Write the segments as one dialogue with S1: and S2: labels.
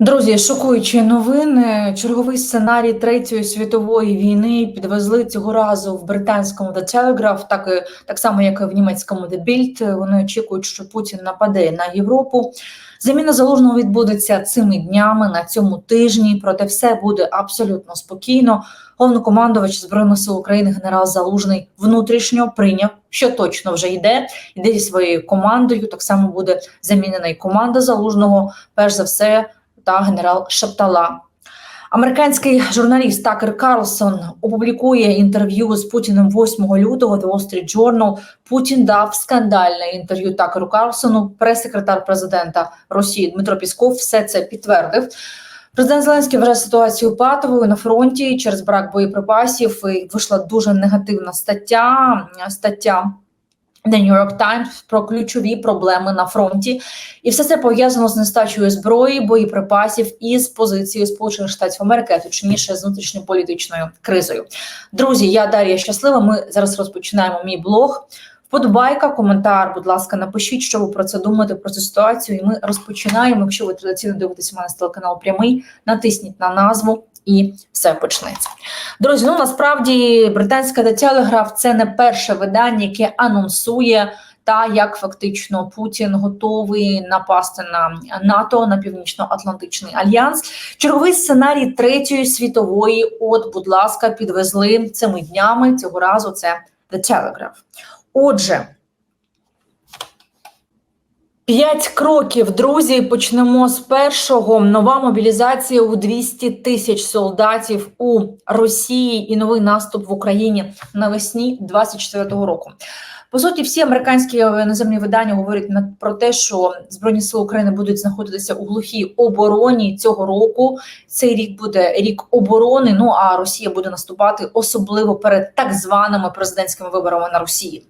S1: Друзі, шокуючі новини. Черговий сценарій Третьої світової війни підвезли цього разу в британському The Telegraph, так і так само, як і в німецькому The Bild. Вони очікують, що Путін нападе на Європу. Заміна залужного відбудеться цими днями на цьому тижні. Проте все буде абсолютно спокійно. Головнокомандувач збройних сил України генерал Залужний внутрішньо прийняв, що точно вже йде. Йде зі своєю командою. Так само буде замінена і команда залужного. Перш за все та генерал Шаптала. Американський журналіст Такер Карлсон опублікує інтерв'ю з Путіним 8 лютого The Wall Street Journal. Путін дав скандальне інтерв'ю Такеру Карлсону. Прес-секретар президента Росії Дмитро Пісков все це підтвердив. Президент Зеленський вважає ситуацію патовою на фронті через брак боєприпасів. І вийшла дуже негативна стаття. Стаття The New York Times про ключові проблеми на фронті, і все це пов'язано з нестачею зброї, боєприпасів і з позицією Сполучених Штатів Америки, точніше з внутрішньополітичною кризою. Друзі, я Дар'я щаслива. Ми зараз розпочинаємо мій блог. Вподобайка, коментар, будь ласка, напишіть, що ви про це думаєте про цю ситуацію. І ми розпочинаємо. Якщо ви традиційно дивитеся мене з телеканал прямий, натисніть на назву і все почнеться. Друзі, ну насправді британська The Telegraph – це не перше видання, яке анонсує та як фактично Путін готовий напасти на НАТО на північно-атлантичний альянс. Черговий сценарій третьої світової. От, будь ласка, підвезли цими днями. Цього разу це The Telegraph. Отже. П'ять кроків, друзі. Почнемо з першого. Нова мобілізація у 200 тисяч солдатів у Росії і новий наступ в Україні навесні 24-го року. По суті, всі американські наземні видання говорять про те, що збройні сили України будуть знаходитися у глухій обороні цього року. Цей рік буде рік оборони. Ну а Росія буде наступати особливо перед так званими президентськими виборами на Росії.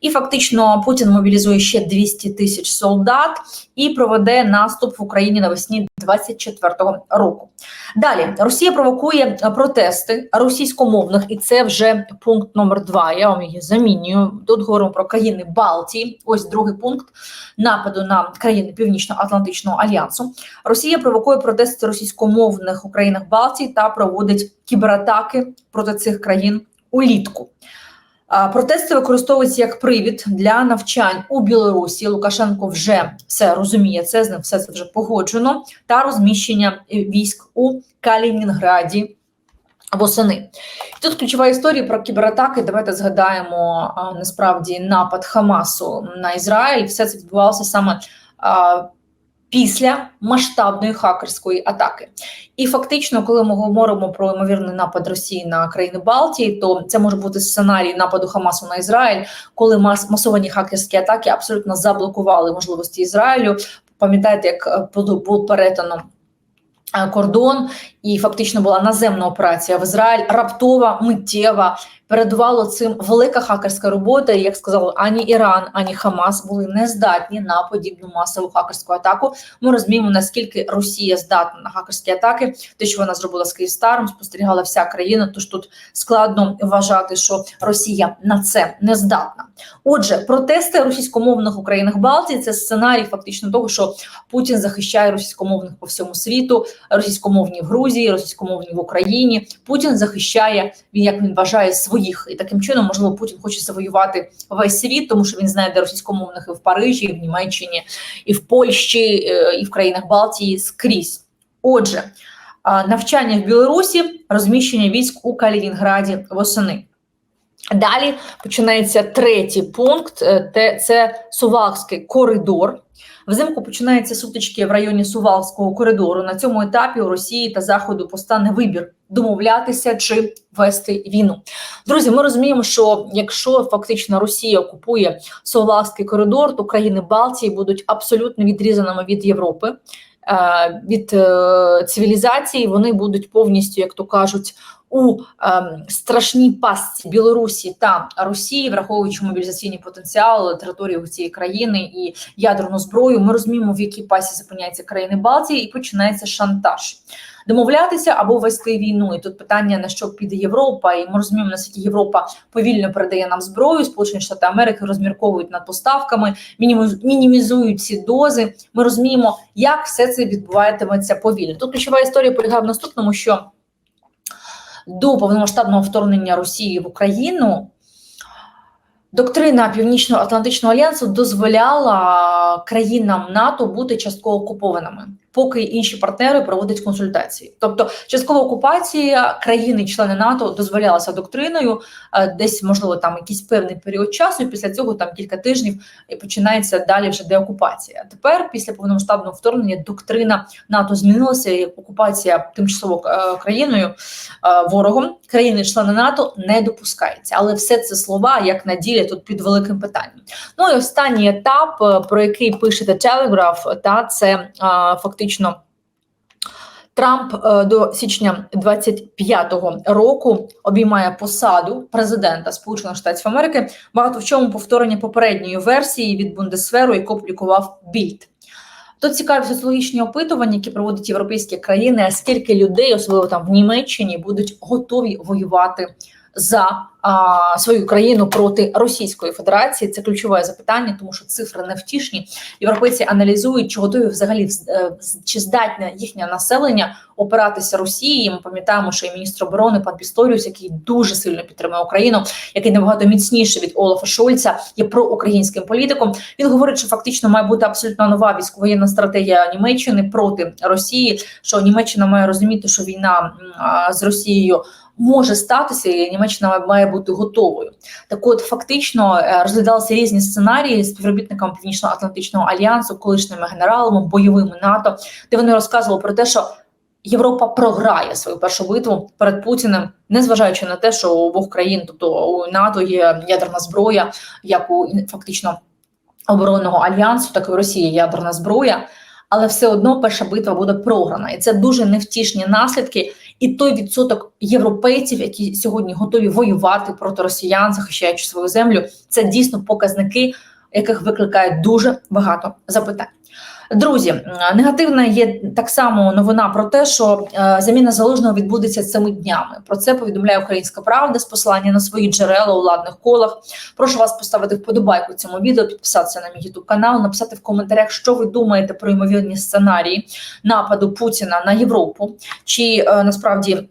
S1: І фактично Путін мобілізує ще 200 тисяч солдат і проведе наступ в Україні навесні 24-го року. Далі Росія провокує протести російськомовних, і це вже пункт номер два. Я вам її замінюю. Тут говоримо про країни Балтії. Ось другий пункт нападу на країни Північно-Атлантичного альянсу. Росія провокує протести російськомовних у країнах Балтії та проводить кібератаки проти цих країн улітку. Протести використовуються як привід для навчань у Білорусі. Лукашенко вже все розуміє. Це з ним все це вже погоджено, та розміщення військ у Калінінграді восени. Тут ключова історія про кібератаки. Давайте згадаємо насправді напад Хамасу на Ізраїль. Все це відбувалося саме. Після масштабної хакерської атаки, і фактично, коли ми говоримо про ймовірний напад Росії на країни Балтії, то це може бути сценарій нападу Хамасу на Ізраїль, коли мас масовані хакерські атаки абсолютно заблокували можливості Ізраїлю. Пам'ятаєте, як було перетано кордон, і фактично була наземна операція в Ізраїль, раптова миттєва передувало цим велика хакерська робота. І, Як сказали, ані Іран, ані Хамас були не здатні на подібну масову хакерську атаку. Ми розуміємо, наскільки Росія здатна на хакерські атаки. Те, що вона зробила з Київстаром, спостерігала вся країна. Тож тут складно вважати, що Росія на це не здатна. Отже, протести російськомовних у країнах Балтії це сценарій, фактично того, що Путін захищає російськомовних по всьому світу, російськомовні в Грузії, російськомовні в Україні. Путін захищає він, як він вважає, своїх і таким чином, можливо, Путін хоче завоювати весь світ, тому що він знає, де російськомовних і в Парижі, і в Німеччині, і в Польщі, і в країнах Балтії скрізь. Отже, навчання в Білорусі, розміщення військ у Калінінграді восени. Далі починається третій пункт: е, це Сувалський коридор. Взимку починаються сутички в районі Сувалського коридору. На цьому етапі у Росії та Заходу постане вибір домовлятися чи вести війну. Друзі, ми розуміємо, що якщо фактично Росія окупує Сувалський коридор, то країни Балтії будуть абсолютно відрізаними від Європи. Е, від е, цивілізації вони будуть повністю, як то кажуть, у ем, страшній пастці Білорусі та Росії, враховуючи мобілізаційний потенціал території цієї країни і ядерну зброю, ми розуміємо, в якій пасі зупиняються країни Балтії, і починається шантаж. домовлятися або вести війну. І тут питання на що піде Європа, і ми розуміємо, наскільки Європа повільно передає нам зброю. Сполучені Штати Америки розмірковують над поставками, мініміз- мінімізують ці дози. Ми розуміємо, як все це відбуватиметься повільно. Тут ключова історія полягає в наступному, що до повномасштабного вторгнення Росії в Україну. Доктрина Північно-Атлантичного альянсу дозволяла країнам НАТО бути частково окупованими, поки інші партнери проводять консультації. Тобто, часткова окупація країни-члени НАТО дозволялася доктриною, е, десь можливо там якийсь певний період часу. і Після цього там кілька тижнів і починається далі вже деокупація. Тепер, після повномасштабного вторгнення, доктрина НАТО змінилася. і Окупація тимчасово е, країною е, ворогом країни-члени НАТО не допускається. Але все це слова, як на ділі, тут під великим питанням. Ну і останній етап, про який пише The Telegraph, та це е, фактично. Трамп е, до січня 25-го року обіймає посаду президента Сполучених Штатів Америки. Багато в чому повторення попередньої версії від Бундесверу, яку публікував Більд. Тут цікаві соціологічні опитування, які проводять європейські країни, скільки людей, особливо там в Німеччині, будуть готові воювати за а, свою країну проти Російської Федерації. Це ключове запитання, тому що цифри невтішні. Європейці аналізують, чи готові взагалі е, чи здатне їхнє населення опиратися Росії. Ми пам'ятаємо, що і міністр оборони пан Пісторіус, який дуже сильно підтримує Україну, який набагато міцніше від Олафа Шольца, є проукраїнським політиком. Він говорить, що фактично має бути абсолютно нова військовоєнна стратегія Німеччини проти Росії. Що Німеччина має розуміти, що війна а, з Росією. Може статися, і Німеччина має бути готовою. Так, от фактично е, розглядалися різні сценарії з співробітниками Північно-Атлантичного альянсу, колишніми генералами, бойовими НАТО, де вони розказували про те, що Європа програє свою першу битву перед Путіним, незважаючи на те, що у обох країн, тобто у НАТО є ядерна зброя, як у фактично оборонного альянсу, так і у Росії ядерна зброя. Але все одно перша битва буде програна, і це дуже невтішні наслідки. І той відсоток європейців, які сьогодні готові воювати проти росіян, захищаючи свою землю, це дійсно показники, яких викликає дуже багато запитань. Друзі, негативна є так само новина про те, що е, заміна залужного відбудеться цими днями. Про це повідомляє Українська Правда з посилання на свої джерела у владних колах. Прошу вас поставити вподобайку цьому відео, підписатися на мій youtube канал, написати в коментарях, що ви думаєте про ймовірні сценарії нападу Путіна на Європу, чи е, насправді.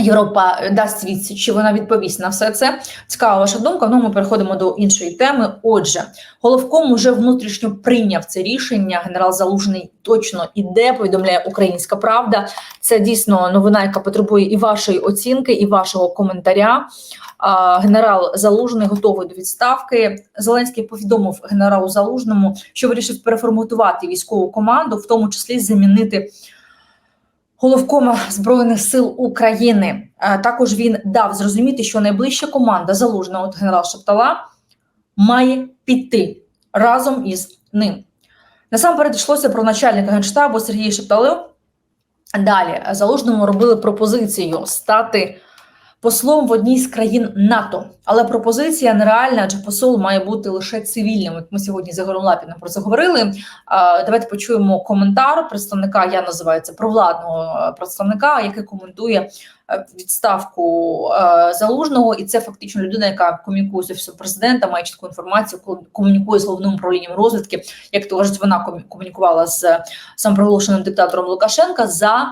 S1: Європа дасть відсіч, чи вона відповість на все це. Цікава ваша думка. Ну, ми переходимо до іншої теми. Отже, головком уже внутрішньо прийняв це рішення. Генерал Залужний точно іде. Повідомляє Українська Правда. Це дійсно новина, яка потребує і вашої оцінки, і вашого коментаря. Генерал Залужний готовий до відставки. Зеленський повідомив генералу Залужному, що вирішив переформатувати військову команду, в тому числі замінити головкома збройних сил України. Е, Також він дав зрозуміти, що найближча команда залужного от генерал Шептала має піти разом із ним. Насамперед йшлося про начальника генштабу Сергія Шепталу. Далі залужному робили пропозицію стати послом в одній з країн НАТО. Але пропозиція нереальна, адже посол має бути лише цивільним. От ми сьогодні з Ігорем Лапіном про це говорили. Давайте почуємо коментар представника. Я називаю це провладного е, представника, який коментує е, відставку е, залужного, і це фактично людина, яка комунікує з офісом президента, має чітку інформацію, ко- комунікує з головним управлінням розвідки. Як то кажуть, вона комунікувала з самопроголошеним диктатором Лукашенка за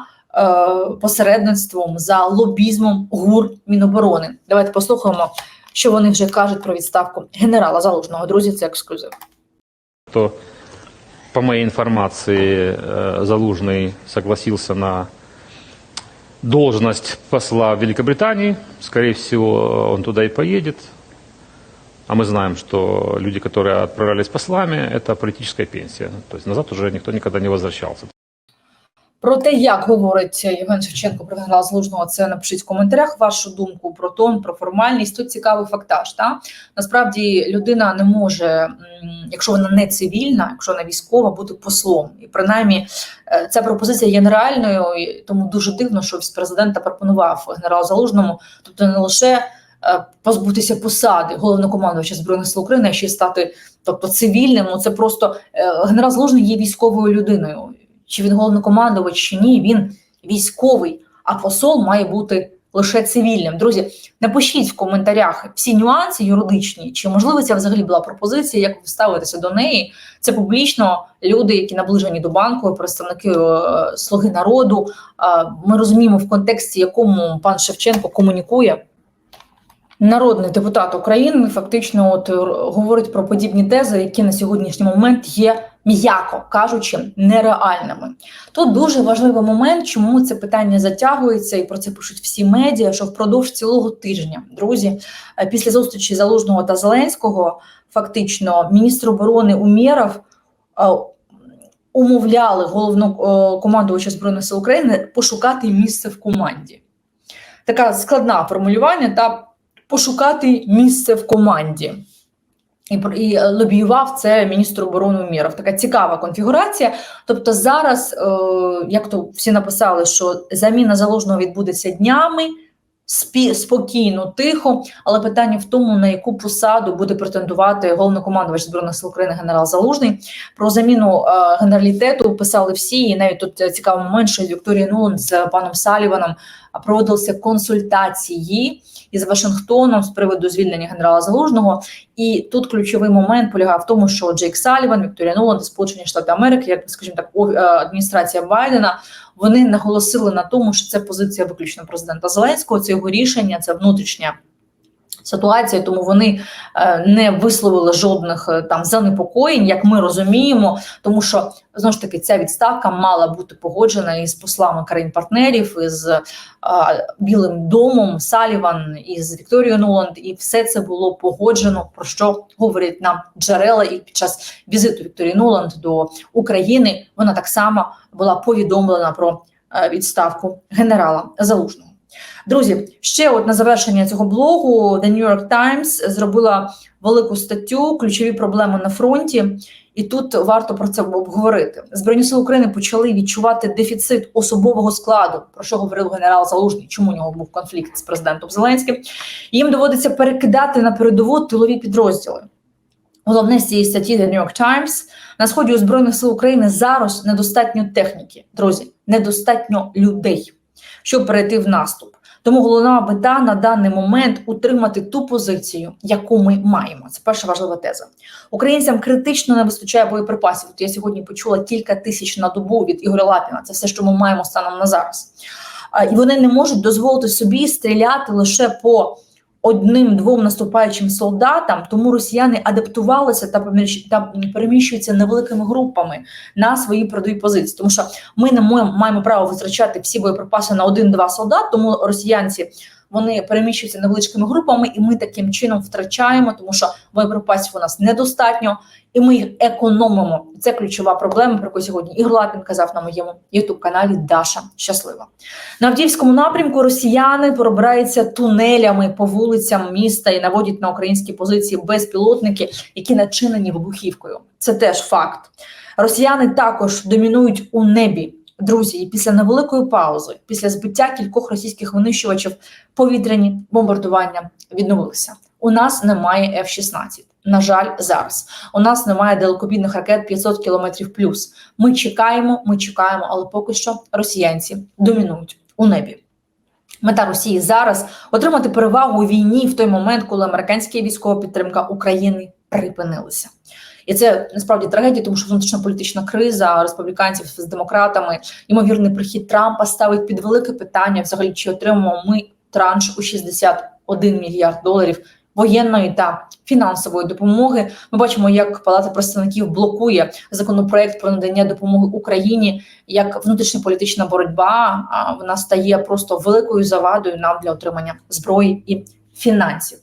S1: посередництвом, за лобізмом ГУР Міноборони. Давайте послухаємо, що вони вже кажуть про відставку генерала Залужного. Друзі, це ексклюзив.
S2: то, по моей информации, э, Залужный согласился на должность посла в Великобритании. Скорее всего, он туда и поедет. А мы знаем, что люди, которые отправлялись послами, это политическая пенсия. То есть назад уже никто никогда не возвращался.
S1: Про те, як говорить Євген Шевченко про генерала Залужного, це напишіть в коментарях вашу думку про тон, про формальність. Тут цікавий фактаж. Та насправді людина не може, якщо вона не цивільна, якщо вона військова, бути послом. І принаймні е, ця пропозиція є нереальною, тому дуже дивно, що президента пропонував генералу Залужному, тобто не лише е, позбутися посади головнокомандувача збройних сил України, а ще стати, тобто цивільним. Це просто е, генерал Залужний є військовою людиною чи він головнокомандувач, чи ні, він військовий, а посол має бути лише цивільним. Друзі, напишіть в коментарях всі нюанси юридичні, чи можливо ця взагалі була пропозиція, як ви до неї. Це публічно люди, які наближені до банку, представники е, слуги народу. Е, ми розуміємо в контексті, якому пан Шевченко комунікує. Народний депутат України фактично от е, говорить про подібні тези, які на сьогоднішній момент є, м'яко кажучи, нереальними. Тут дуже важливий момент, чому це питання затягується, і про це пишуть всі медіа. Що впродовж цілого тижня, друзі, е, після зустрічі Залужного та Зеленського, фактично, міністр оборони Умєров е, умовляли головного збройних сил України пошукати місце в команді. Така складна формулювання та пошукати місце в команді. І, і е, лобіював це міністр оборони Уміров. Така цікава конфігурація. Тобто, зараз, е, як то всі написали, що заміна заложного відбудеться днями, спокійно, тихо. Але питання в тому, на яку посаду буде претендувати головнокомандувач збройних сил України генерал Залужний. Про заміну е, генералітету писали всі. І навіть тут е, цікавий момент, що Вікторія Нуланд з паном Саліваном проводилися консультації із Вашингтоном з приводу звільнення генерала Залужного. І тут ключовий момент полягав в тому, що Джейк Саліван, Вікторія Нуланд, Сполучені Штати Америки, як скажімо так, е, адміністрація Байдена, вони наголосили на тому, що це позиція виключно президента Зеленського. Це його рішення, це внутрішня. Ситуація, тому вони е, не висловили жодних е, там занепокоєнь, як ми розуміємо, тому що знову ж таки ця відставка мала бути погоджена із послами країн-партнерів, із е, Білим домом, Саліван, із Вікторією Нуланд, і все це було погоджено. Про що говорять нам джерела, і під час візиту Вікторії Нуланд до України вона так само була повідомлена про відставку генерала Залужного. Друзі, ще от на завершення цього блогу The New York Times зробила велику статтю Ключові проблеми на фронті, і тут варто про це обговорити. Збройні сили України почали відчувати дефіцит особового складу, про що говорив генерал Залужний. Чому у нього був конфлікт з президентом Зеленським? Їм доводиться перекидати на передову тилові підрозділи. Головне з цієї статті The New York Times на сході у збройних сил України зараз недостатньо техніки, друзі, недостатньо людей, щоб перейти в наступ. Тому головна мета на даний момент утримати ту позицію, яку ми маємо. Це перша важлива теза. Українцям критично не вистачає боєприпасів. От я сьогодні почула кілька тисяч на добу від Ігоря Лапіна. Це все, що ми маємо станом на зараз. І вони не можуть дозволити собі стріляти лише по одним-двом наступаючим солдатам, тому росіяни адаптувалися та переміщуються невеликими групами на свої передові позиції. Тому що ми не мо- маємо право витрачати всі боєприпаси на один-два солдат, тому росіянці вони переміщуються невеличкими групами, і ми таким чином втрачаємо, тому що боєприпасів у нас недостатньо, і ми їх економимо. Це ключова проблема, про яку сьогодні Ігор Лапін казав на моєму ютуб каналі Даша Щаслива. На Авдіївському напрямку росіяни пробираються тунелями по вулицям міста і наводять на українські позиції безпілотники, які начинені вибухівкою. Це теж факт. Росіяни також домінують у небі. Друзі, після невеликої паузи, після збиття кількох російських винищувачів, повітряні бомбардування відновилися. У нас немає F-16. На жаль, зараз у нас немає далекобійних ракет 500 кілометрів плюс. Ми чекаємо, ми чекаємо, але поки що росіянці домінують у небі. Мета Росії зараз отримати перевагу у війні в той момент, коли американська військова підтримка України припинилася. І це насправді трагедія, тому що внутрішня політична криза республіканців з демократами, ймовірний прихід Трампа ставить під велике питання, взагалі чи отримаємо ми транш у 61 мільярд доларів воєнної та фінансової допомоги. Ми бачимо, як Палата представників блокує законопроект про надання допомоги Україні, як внутрішньополітична боротьба вона стає просто великою завадою нам для отримання зброї і фінансів.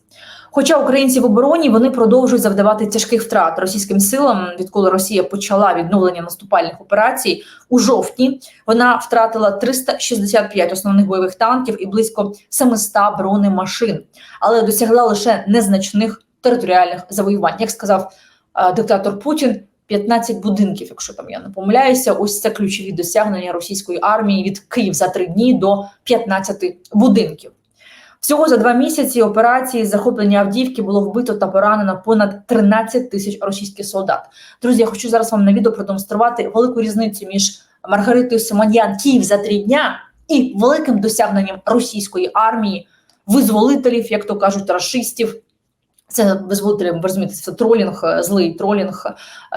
S1: Хоча українці в обороні вони продовжують завдавати тяжких втрат російським силам, відколи Росія почала відновлення наступальних операцій у жовтні. Вона втратила 365 основних бойових танків і близько 700 бронемашин, але досягла лише незначних територіальних завоювань. Як сказав е, диктатор Путін, 15 будинків, якщо там я не помиляюся, ось це ключові досягнення російської армії від Київ за три дні до 15 будинків. Всього за два місяці операції захоплення Авдіївки було вбито та поранено понад 13 тисяч російських солдат. Друзі, я хочу зараз вам на відео продемонструвати велику різницю між Маргаритою Симоньян Київ за три дня і великим досягненням російської армії, визволителів, як то кажуть, расистів. Це визволителі, ви розумієте, це тролінг, е, злий тролінг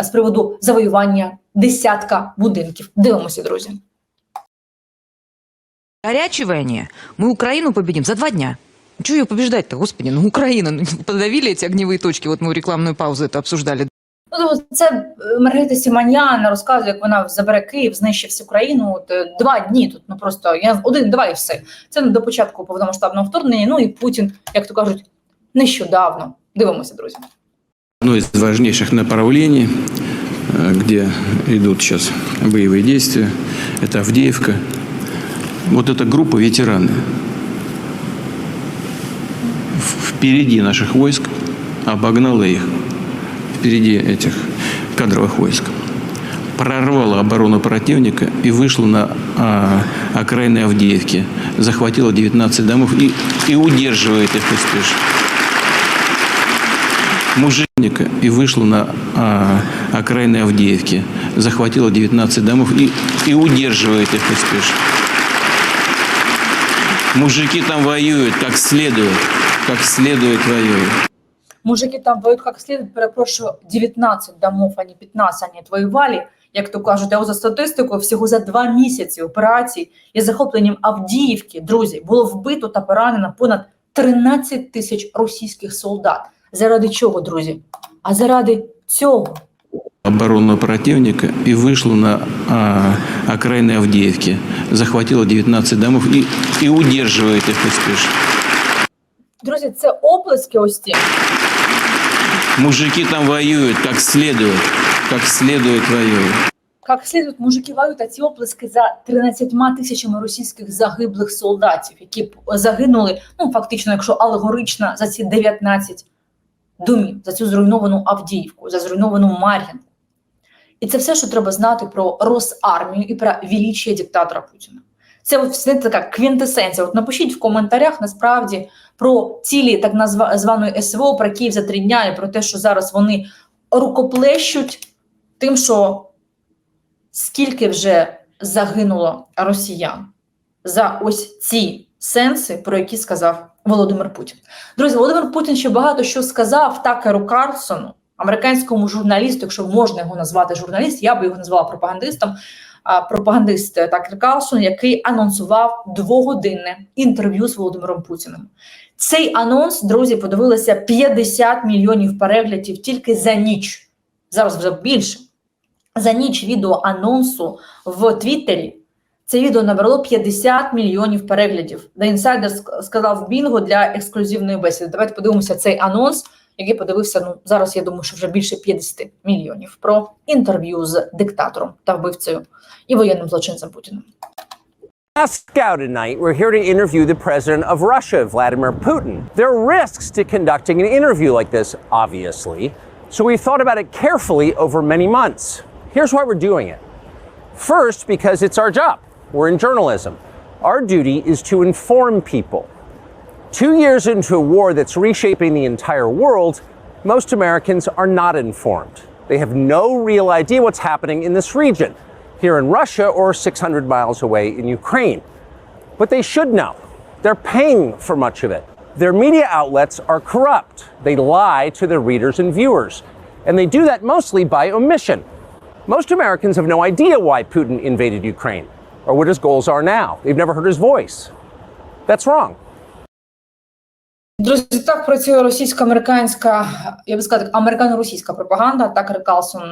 S1: е, з приводу завоювання десятка будинків. Дивимося, друзі.
S3: Горячивание. Мы Украину победим за два дня. Чего ее побеждать-то, господи? Ну, Украина. Ну, подавили эти огневые точки. Вот мы в рекламную паузу это обсуждали.
S1: Ну, тобто це е, Маргарита Сіманян розказує, як вона забере Київ, знищить всю країну. От, е, два дні тут, ну просто я один, два і все. Це не до початку повномасштабного вторгнення. Ну і Путін, як то кажуть, нещодавно. Дивимося, друзі.
S4: Одно из важнейших направлений, э, где идут сейчас боевые действия, это Авдеевка. Вот эта группа ветераны впереди наших войск обогнала их, впереди этих кадровых войск. Прорвала оборону противника и вышла на а, окраины Авдеевки. Захватила 19 домов и, и удерживает их успешно мужика и вышла на а, окраины Авдеевки. Захватила 19 домов и, и удерживает их успешно. Мужики там воюют как следует. Как следует воюют.
S1: Мужики там воюють як слід, перепрошую, 19 домов, а не 15, они воювали. Як то кажуть, а за статистикою, всього за два місяці операцій із захопленням Авдіївки, друзі, було вбито та поранено понад 13 тисяч російських солдат. Заради чого, друзі? А заради цього.
S4: Оборону противника и вышла на а, окраины Авдеевки. Захватила 19 домов и, и удерживает их успешно.
S1: Друзі, це оплески ось ці.
S4: Мужики там воюют как следует. Как следует воюют.
S1: Як слідують мужики воюють, а ці оплески за 13 тисячами російських загиблих солдатів, які загинули, ну фактично, якщо алегорично, за ці 19 домів, за цю зруйновану Авдіївку, за зруйновану Мар'їнку. І це все, що треба знати про Росармію і про величие диктатора Путіна. Це все така квінтесенція. От напишіть в коментарях насправді про цілі так званої СВО, про Київ за три дня і про те, що зараз вони рукоплещуть тим, що скільки вже загинуло росіян за ось ці сенси, про які сказав Володимир Путін. Друзі, Володимир Путін ще багато що сказав Такеру Карлсону, американському журналісту, якщо можна його назвати журналіст, я би його назвала пропагандистом. Пропагандист Такер Карлсон, який анонсував двогодинне інтерв'ю з Володимиром Путіним. Цей анонс, друзі, подивилися 50 мільйонів переглядів тільки за ніч. Зараз вже більше за ніч відео анонсу в Твіттері. Це відео набрало 50 мільйонів переглядів. The Insider сказав Бінго для ексклюзивної бесіди. Давайте подивимося цей анонс, який подивився. Ну зараз я думаю, що вже більше 50 мільйонів про інтерв'ю з диктатором та вбивцею і воєнним злочинцем Путіним.
S5: Moscow tonight, we're here to interview the president of Russia, Vladimir Putin. There are risks to conducting an interview like this, obviously, so we thought about it carefully over many months. Here's why we're doing it. First, because it's our job. We're in journalism. Our duty is to inform people. Two years into a war that's reshaping the entire world, most Americans are not informed. They have no real idea what's happening in this region, here in Russia or 600 miles away in Ukraine. But they should know. They're paying for much of it. Their media outlets are corrupt. They lie to their readers and viewers. And they do that mostly by omission. Most Americans have no idea why Putin invaded Ukraine or what his goals are now. They've never heard his voice. That's wrong.
S1: Друзі, так працює російсько-американська, я би сказати, американо-російська пропаганда. Такер Карлсон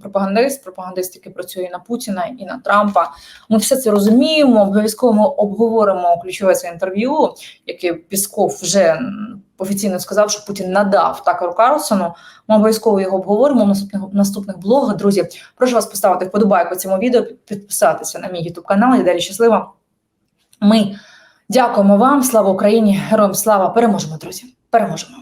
S1: пропагандист, пропагандист, який працює на Путіна і на Трампа. Ми все це розуміємо. Обов'язково ми обговоримо ключове це інтерв'ю, яке Пісков вже офіційно сказав, що Путін надав Такеру Карлсону. Ми обов'язково його обговоримо в наступних наступних блогах. Друзі, прошу вас поставити вподобайку цьому відео, підписатися на мій YouTube канал. Я далі щаслива. Ми Дякуємо вам, слава Україні, героям слава! Переможемо, друзі! Переможемо!